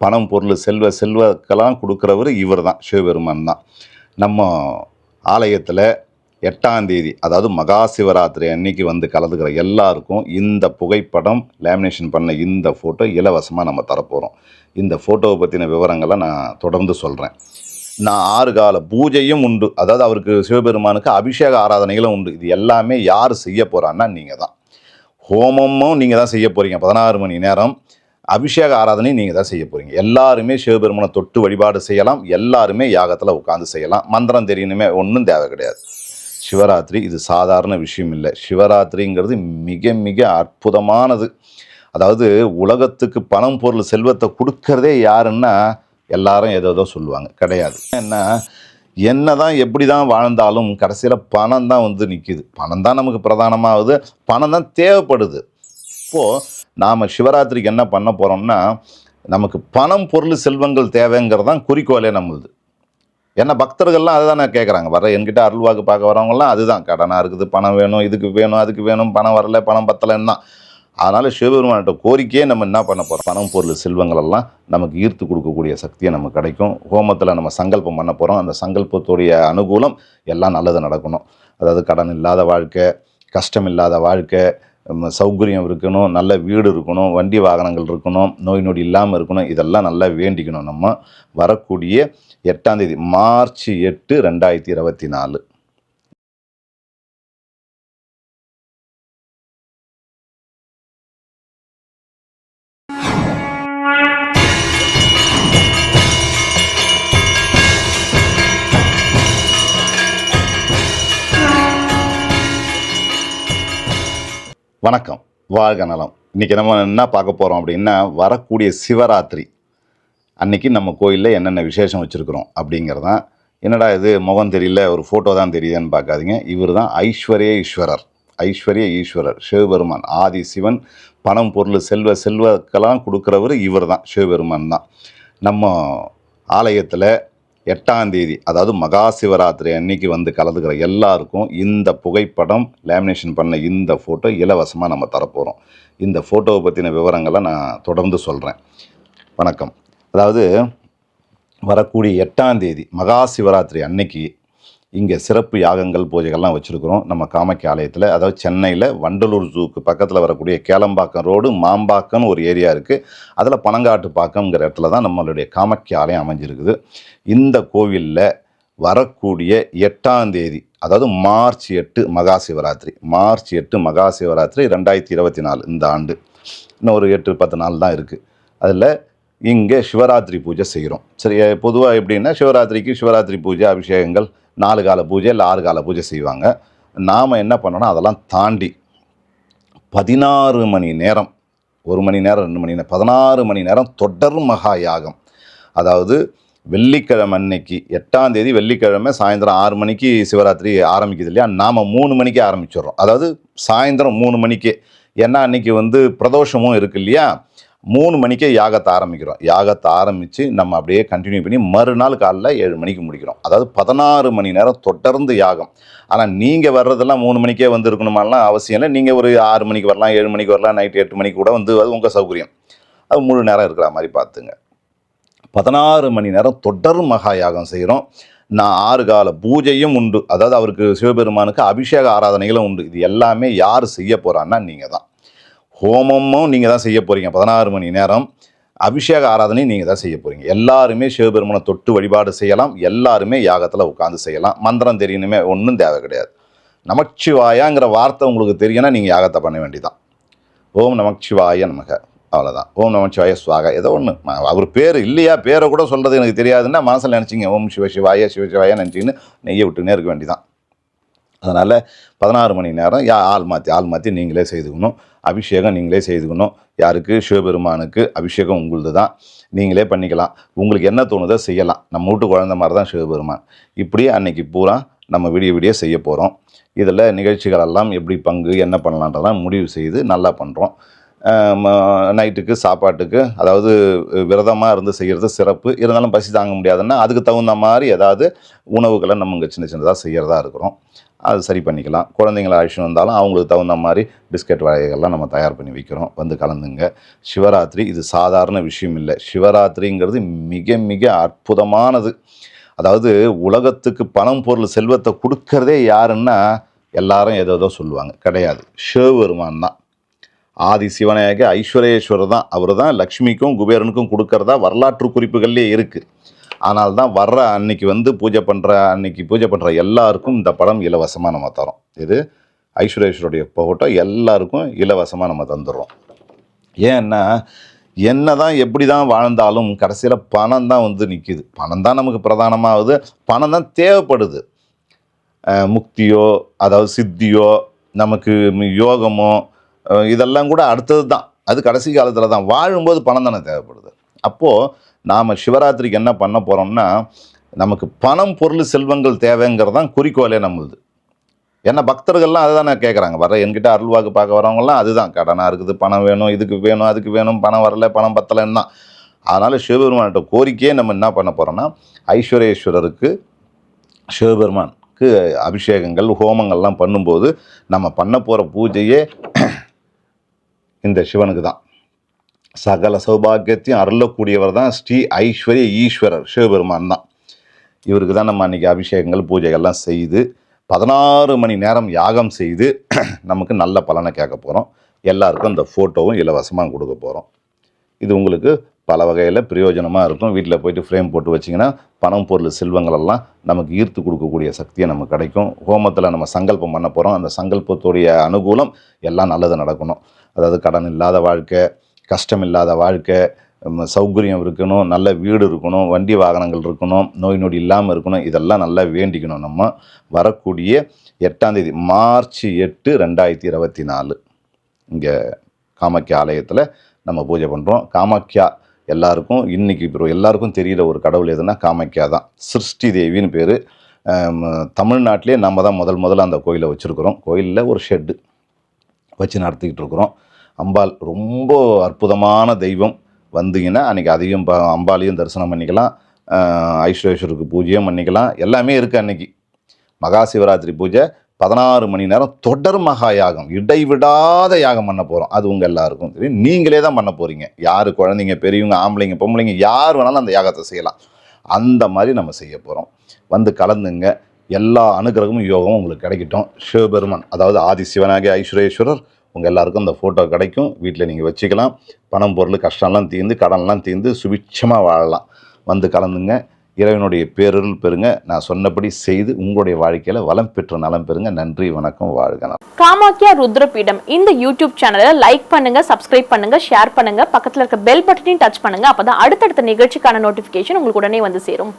பணம் பொருள் செல்வ செல்வக்கெல்லாம் கொடுக்குறவர் இவர் தான் சிவபெருமான் தான். நம்ம ஆலயத்தில் எட்டாம் தேதி அதாவது மகா சிவராத்திரி அன்னைக்கு வந்து கலந்துக்கிற எல்லாருக்கும் இந்த புகைப்படம் லேமினேஷன் பண்ண இந்த ஃபோட்டோ இலவசமாக நம்ம தரப்போகிறோம் இந்த ஃபோட்டோவை பற்றின விவரங்களை நான் தொடர்ந்து சொல்கிறேன் நான் ஆறு கால பூஜையும் உண்டு. அதாவது அவருக்கு சிவபெருமானுக்கு அபிஷேக ஆராதனைகளும் உண்டு. இது எல்லாமே யார் செய்ய போகிறான்னா நீங்கள் தான் ஹோமமும் நீங்கள் தான் செய்ய போகிறீங்க பதினாறு மணி நேரம் அபிஷேக ஆராதனை நீங்கள் தான் செய்ய போகிறீங்க எல்லாருமே சிவபெருமனை தொட்டு வழிபாடு செய்யலாம். எல்லாருமே யாகத்தில் உட்காந்து செய்யலாம். மந்திரம் தெரியணுமே ஒன்றும் தேவை கிடையாது. சிவராத்திரி இது சாதாரண விஷயம் இல்லை. சிவராத்திரிங்கிறது மிக மிக அற்புதமானது. அதாவது உலகத்துக்கு பணம் பொருள் செல்வத்தை கொடுக்கறதே யாருன்னா எல்லாரும் ஏதோ ஏதோ சொல்லுவாங்க. கிடையாது. ஏன்னா என்ன தான் எப்படி தான் வாழ்ந்தாலும் கடைசியில் பணம் தான் வந்து நிற்கிது பணம் தான் நமக்கு பிரதானமாகுது. பணம் தான் தேவைப்படுது. இப்போது நாம் சிவராத்திரிக்கு என்ன பண்ண போகிறோம்னா நமக்கு பணம் பொருள் செல்வங்கள் தேவைங்கிறது தான் குறிக்கோளே நம்மளுது. ஏன்னா பக்தர்கள்லாம் அதுதானே கேட்குறாங்க வர என்கிட்ட அருள்வாக்கு பார்க்க வரவங்கலாம் அதுதான். கடனாக இருக்குது பணம் வேணும் இதுக்கு வேணும் அதுக்கு வேணும் பணம் வரல பணம் பத்தலைன்னு தான். அதனால் சிவபெருமான்கிட்ட கோரிக்கையே நம்ம என்ன பண்ண போகிறோம் பணம் பொருள் செல்வங்களெல்லாம் நமக்கு ஈர்த்து கொடுக்கக்கூடிய சக்தியை நமக்கு கிடைக்கும். ஹோமத்தில் நம்ம சங்கல்பம் பண்ண போகிறோம் அந்த சங்கல்பத்துடைய அனுகூலம் எல்லாம் நல்லது நடக்கணும். அதாவது கடன் இல்லாத வாழ்க்கை கஷ்டம் இல்லாத வாழ்க்கை சௌகரியம் இருக்கணும் நல்ல வீடு இருக்கணும் வண்டி வாகனங்கள் இருக்கணும் நோய் நொடி இல்லாமல் இருக்கணும் இதெல்லாம் நல்லா வேண்டிக்கணும். நம்ம வரக்கூடிய எட்டாம் தேதி மார்ச் எட்டு ரெண்டாயிரத்தி இருபத்தி நாலு. வணக்கம். வாழ்க நலம். இன்றைக்கி நம்ம என்ன பார்க்க போகிறோம் அப்படின்னா வரக்கூடிய சிவராத்திரி. அன்னைக்கு நம்ம கோயிலில் என்னென்ன விசேஷம் வச்சுருக்குறோம் அப்படிங்கிறதான். என்னடா இது முகம் தெரியல ஒரு ஃபோட்டோ தான் தெரியுதுன்னு பார்க்காதீங்க. இவர் தான் ஐஸ்வர்ய ஈஸ்வரர். ஐஸ்வர்ய ஈஸ்வரர் சிவபெருமான் ஆதி சிவன் பணம் பொருள் செல்வ செல்வக்கெல்லாம் கொடுக்குறவர் இவர் தான் சிவபெருமான் தான். நம்ம ஆலயத்தில் எட்டாம் தேதி அதாவது மகா சிவராத்திரி அன்னைக்கு வந்து கலந்துக்கிற எல்லாருக்கும் இந்த புகைப்படம் லேமினேஷன் பண்ண இந்த ஃபோட்டோ இலவசமாக நம்ம தரப்போகிறோம் இந்த ஃபோட்டோவை பற்றின விவரங்களை நான் தொடர்ந்து சொல்கிறேன் வணக்கம். அதாவது வரக்கூடிய எட்டாம் தேதி மகா சிவராத்திரி அன்னைக்கு இங்கே சிறப்பு யாகங்கள் பூஜைகள்லாம் வச்சுருக்குறோம். நம்ம காமக்கி ஆலயத்தில். அதாவது சென்னையில் வண்டலூர் ஜூக்கு பக்கத்தில் வரக்கூடிய கேளம்பாக்கம் ரோடு மாம்பாக்கம்னு ஒரு ஏரியா இருக்குது அதில் பனங்காட்டு பாக்கம்ங்கிற இடத்துல தான் நம்மளுடைய காமக்கி ஆலயம் அமைஞ்சிருக்குது. இந்த கோவிலில் வரக்கூடிய எட்டாம் தேதி அதாவது மார்ச் எட்டு மகா சிவராத்திரி மார்ச் எட்டு மகா சிவராத்திரி ரெண்டாயிரத்தி இருபத்தி நாலு இந்த ஆண்டு. இன்னும் ஒரு எட்டு பத்து நாள் தான் இருக்குது அதில் இங்கே சிவராத்திரி பூஜை செய்கிறோம். சரி பொதுவாக எப்படின்னா சிவராத்திரிக்கு சிவராத்திரி பூஜை அபிஷேகங்கள் நாலு கால பூஜை இல்லை ஆறு கால பூஜை செய்வாங்க. நாம் என்ன பண்ணோன்னா அதெல்லாம் தாண்டி பதினாறு மணி நேரம் ஒரு மணி நேரம் ரெண்டு மணி நேரம் பதினாறு மணி நேரம் தொடர் மகா யாகம். அதாவது வெள்ளிக்கிழமை அன்னைக்கு எட்டாம் தேதி வெள்ளிக்கிழமை சாயந்தரம் ஆறு மணிக்கு சிவராத்திரி ஆரம்பிக்குது இல்லையா? நாம் மூணு மணிக்கு ஆரம்பிச்சிடுறோம். அதாவது சாயந்தரம் மூணு மணிக்கு. ஏன்னா அன்னைக்கு வந்து பிரதோஷமும் இருக்கு இல்லையா? மூணு மணிக்கே யாகத்தை ஆரம்பிக்கிறோம். யாகத்தை ஆரம்பித்து நம்ம அப்படியே கண்டினியூ பண்ணி மறுநாள் காலைல ஏழு மணிக்கு முடிக்கிறோம். அதாவது பதினாறு மணி நேரம் தொடர்ந்து யாகம். ஆனால் நீங்கள் வர்றதெல்லாம் மூணு மணிக்கே வந்து இருக்கணுமாலாம் அவசியம் இல்லை. நீங்கள் ஒரு ஆறு மணிக்கு வரலாம் ஏழு மணிக்கு வரலாம் நைட்டு எட்டு மணிக்கு கூட வந்து அது உங்கள் சௌகரியம். அது முழு நேரம் இருக்கிற மாதிரி பார்த்துங்க. பதினாறு மணி நேரம் தொடர் மகா யாகம் செய்கிறோம் நான் ஆறு கால பூஜையும் உண்டு. அதாவது அவருக்கு சிவபெருமானுக்கு அபிஷேக ஆராதனைகளும் உண்டு. இது எல்லாமே யார் செய்ய போகிறான்னா நீங்கள் தான் ஹோமமும் நீங்கள் தான் செய்ய போகிறீங்க பதினாறு மணி நேரம் அபிஷேக ஆராதனையும் நீங்கள் தான் செய்ய போகிறீங்க எல்லாருமே சிவபெருமனை தொட்டு வழிபாடு செய்யலாம். எல்லாருமே யாகத்தில் உட்காந்து செய்யலாம். மந்திரம் தெரியணுமே ஒன்றும் தேவை கிடையாது. நமச்சிவாயாங்கிற வார்த்தை உங்களுக்கு தெரியும்னா நீங்கள் யாகத்தை பண்ண வேண்டிதான் ஓம் நமச்சிவாய நமக. அவ்வளோதான் ஓம் நமச்சிவாய சுவாக. ஏதோ ஒன்று அவர் பேர் இல்லையா? பேரை கூட சொல்கிறது எனக்கு தெரியாதுன்னா மனசில் நினச்சிங்க. ஓம் சிவ சிவாய சிவ சிவாய நினச்சின்னு நெய்யை விட்டுனே இருக்க வேண்டிதான் அதனால் பதினாறு மணி நேரம் யா ஆள் மாற்றி ஆள் மாற்றி நீங்களே செய்துக்கணும். அபிஷேகம் நீங்களே செய்துக்கணும். யாருக்கு? சிவபெருமானுக்கு அபிஷேகம் உங்களுது தான் நீங்களே பண்ணிக்கலாம். உங்களுக்கு என்ன தோணுதோ செய்யலாம். நம்ம வீட்டு குழந்த மாதிரி தான் சிவபெருமான். இப்படி அன்னைக்கு பூரா நம்ம விடிய விடிய செய்ய போகிறோம் இதில் நிகழ்ச்சிகள் எல்லாம் எப்படி பங்கு என்ன பண்ணலான்றதெல்லாம் முடிவு செய்து நல்லா பண்ணுறோம் நைட்டுக்கு சாப்பாட்டுக்கு அதாவது விரதமாக இருந்து செய்கிறது சிறப்பு. இருந்தாலும் பசி தாங்க முடியாதுன்னா அதுக்கு தகுந்த மாதிரி ஏதாவது உணவுகளை நம்ம இங்கே சின்ன சின்னதாக செய்கிறதா இருக்கிறோம். அது சரி பண்ணிக்கலாம். குழந்தைங்கள அழைச்சிட்டு வந்தாலும் அவங்களுக்கு தகுந்த மாதிரி பிஸ்கட் வகைகள்லாம் நம்ம தயார் பண்ணி வைக்கிறோம். வந்து கலந்துங்க. சிவராத்திரி இது சாதாரண விஷயம் இல்லை. சிவராத்திரிங்கிறது மிக மிக அற்புதமானது. அதாவது உலகத்துக்கு பணம் பொருள் செல்வத்தை கொடுக்கறதே யாருன்னா எல்லாரும் ஏதோ ஏதோ சொல்லுவாங்க. கிடையாது. சிவபெருமான் தான். ஆதி சிவநாயக ஐஸ்வரேஸ்வரர் தான். அவர் தான் லக்ஷ்மிக்கும் குபேரனுக்கும் கொடுக்கறதா வரலாற்று குறிப்புகள்லேயே இருக்குது ஆனால் தான் வர்ற அன்னைக்கு வந்து பூஜை பண்ணுற அன்னைக்கு பூஜை பண்ணுற எல்லாருக்கும் இந்த படம் இலவசமாக நம்ம தரோம். இது ஐஸ்வரேஸ்வருடைய ஃபோட்டோ எல்லாருக்கும் இலவசமாக நம்ம தந்துடுறோம் ஏன்னா என்ன தான் எப்படி தான் வாழ்ந்தாலும் கடைசியில் பணம் தான் வந்து நிற்கிது பணம் தான் நமக்கு பிரதானமாகுது. பணம் தான் தேவைப்படுது. முக்தியோ அதாவது சித்தியோ நமக்கு யோகமோ இதெல்லாம் கூட அடுத்தது தான் அது கடைசி காலத்தில் தான் வாழும்போது பணம் தானே தேவைப்படுது. அப்போது நாம் சிவராத்திரிக்கு என்ன பண்ண போகிறோம்னா நமக்கு பணம் பொருள் செல்வங்கள் தேவைங்கிறது தான் குறிக்கோளே நம்மளுது. ஏன்னா பக்தர்கள்லாம் அதை தானே கேட்குறாங்க வர என்கிட்ட அருள்வாக்கு பார்க்க வரவங்கலாம் அதுதான். கடனாக இருக்குது பணம் வேணும் இதுக்கு வேணும் அதுக்கு வேணும் பணம் வரல பணம் பத்தலைன்னு தான். அதனால் சிவபெருமான்கிட்ட கோரிக்கையே நம்ம என்ன பண்ண போகிறோம்னா ஐஸ்வரேஸ்வரருக்கு சிவபெருமானுக்கு அபிஷேகங்கள் ஹோமங்கள்லாம் பண்ணும்போது நம்ம பண்ண போகிற பூஜையே இந்த சிவனுக்கு தான். சகல சௌபாகியத்தையும் அருளக்கூடியவர் தான் ஸ்ரீ ஐஸ்வர்ய ஈஸ்வரர் சிவபெருமான் தான். இவருக்கு தான் நம்ம அன்றைக்கி அபிஷேகங்கள் பூஜைகள்லாம் செய்து பதினாறு மணி நேரம் யாகம் செய்து நமக்கு நல்ல பலனை கேட்க போகிறோம் எல்லாருக்கும் இந்த ஃபோட்டோவும் இலவசமாக கொடுக்க போகிறோம் இது உங்களுக்கு பல வகையில் பிரயோஜனமாக இருக்கும். வீட்டில் போயிட்டு ஃப்ரேம் போட்டு வச்சிங்கன்னா பணம் பொருள் செல்வங்களெல்லாம் நமக்கு ஈர்த்து கொடுக்கக்கூடிய சக்தியை நமக்கு கிடைக்கும். ஹோமத்தில் நம்ம சங்கல்பம் பண்ண போகிறோம் அந்த சங்கல்பத்துடைய அனுகூலம் எல்லாம் நல்லது நடக்கணும். அதாவது கடன் இல்லாத வாழ்க்கை கஷ்டம் இல்லாத வாழ்க்கை சௌகரியம் இருக்கணும் நல்ல வீடு இருக்கணும் வண்டி வாகனங்கள் இருக்கணும் நோய் நொடி இல்லாமல் இருக்கணும் இதெல்லாம் நல்லா வேண்டிக்கணும். நம்ம வரக்கூடிய எட்டாம் தேதி மார்ச் எட்டு ரெண்டாயிரத்தி இருபத்தி நாலு. இங்கே காமாக்கியா ஆலயத்தில் நம்ம பூஜை பண்ணுறோம் காமாக்கியா எல்லாருக்கும் இன்னைக்கு இப்போ எல்லாருக்கும் தெரியிற ஒரு கடவுள் எதுனா காமாக்கியா தான். சிருஷ்டி தேவின்னு பேர். தமிழ்நாட்டிலே நம்ம தான் முதல் முதல்ல அந்த கோயிலை வச்சுருக்குறோம். கோயிலில் ஒரு ஷெட்டு வச்சு நடத்திக்கிட்டு இருக்கிறோம். அம்பாள் ரொம்ப அற்புதமான தெய்வம். வந்தீங்கன்னா அன்றைக்கி அதிகம் ப அம்பாளையும் தரிசனம் பண்ணிக்கலாம். ஐஸ்வரேஸ்வருக்கு பூஜையும் பண்ணிக்கலாம். எல்லாமே இருக்குது அன்னைக்கு. மகா சிவராத்திரி பூஜை பதினாறு மணி நேரம் தொடர் மகா யாகம். இடைவிடாத யாகம் பண்ண போகிறோம் அது உங்கள் எல்லாருக்கும் தெரியும். நீங்களே தான் பண்ண போகிறீங்க யார் குழந்தைங்க பெரியவங்க ஆம்பளைங்க பொம்பளைங்க யார் வேணாலும் அந்த யாகத்தை செய்யலாம். அந்த மாதிரி நம்ம செய்ய போகிறோம் வந்து கலந்துங்க. எல்லா அனுகிரகமும் யோகமும் உங்களுக்கு கிடைக்கட்டும். சிவபெருமான் அதாவது ஆதி சிவனாகிய ஐஸ்வரேஸ்வரர் உங்கள் எல்லாருக்கும் இந்த ஃபோட்டோ கிடைக்கும். வீட்டில் நீங்கள் வச்சுக்கலாம். பணம் பொருள் கஷ்டம்லாம் தீர்ந்து கடன்லாம் தீர்ந்து சுபிட்சமாக வாழலாம். வந்து கலந்துங்க. இறைவனுடைய பேரருள் பெறுங்க. நான் சொன்னபடி செய்து உங்களுடைய வாழ்க்கையில் வளம் பெற்று நலம் பெறுங்க. நன்றி வணக்கம் வாழ்க காமாக்கியா ருத்ரபீடம். இந்த யூடியூப் சேனலை லைக் பண்ணுங்க சப்ஸ்கிரைப் பண்ணுங்க ஷேர் பண்ணுங்க. பக்கத்துல இருக்க பெல் பட்டனையும் டச் பண்ணுங்க. அப்பதான் அடுத்தடுத்த நிகழ்ச்சிக்கான நோட்டிபிகேஷன் உங்களுக்கு உடனே வந்து சேரும்.